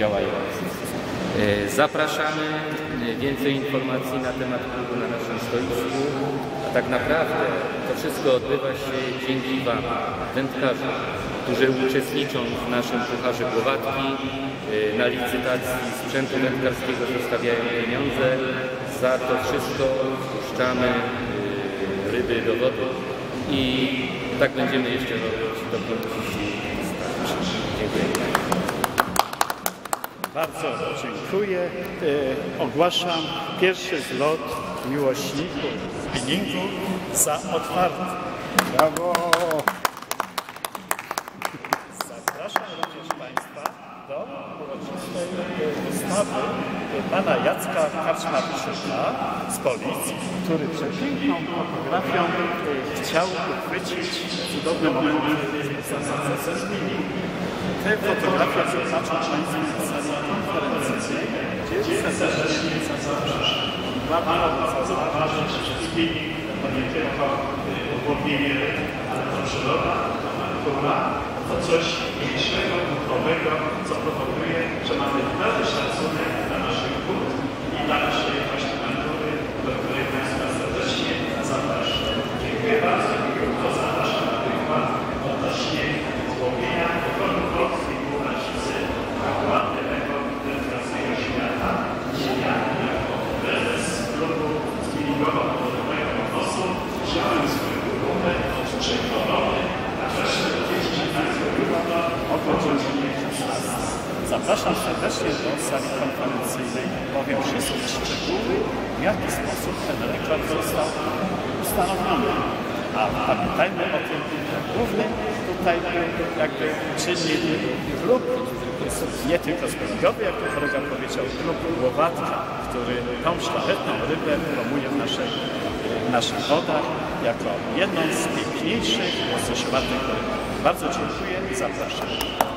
E, Zapraszamy. E, Więcej informacji na temat klubu na naszym stoisku. A tak naprawdę to wszystko odbywa się dzięki Wam, wędkarzom, którzy uczestniczą w naszym Pucharze Głowatki. E, Na licytacji sprzętu wędkarskiego zostawiają pieniądze. Za to wszystko wpuszczamy e, ryby do wody i tak będziemy jeszcze robić do końca. Dziękuję. Bardzo dziękuję. E, ogłaszam pierwszy zlot miłośników spinningu za otwarty. Brawo! Zapraszam również Państwa do uroczystej wystawy pana Jacka Kaczmarczyka z policji, który przepiękną fotografią e, chciał uchwycić cudowne momenty ze spinningu. Te fotografie zobaczą Państwo na sali konferencyjnej, gdzie serdecznie zapraszam. Warto zauważyć, że spinning to nie tylko obłownienie przyroda, to coś pięknego, duchowego, co powoduje, że Zapraszam serdecznie do sali konferencyjnej, powiem wszystkie szczegóły, w jaki sposób ten rekord został ustanowiony. A pamiętajmy o tym, że główny tutaj jakby czynnik jest nie tylko spinningowy, jak to kolega powiedział, klub Głowatka, który tą szlachetną rybę promuje w naszych, w naszych wodach jako jedną z piękniejszych, łososzowanych ryb. Bardzo dziękuję i zapraszam.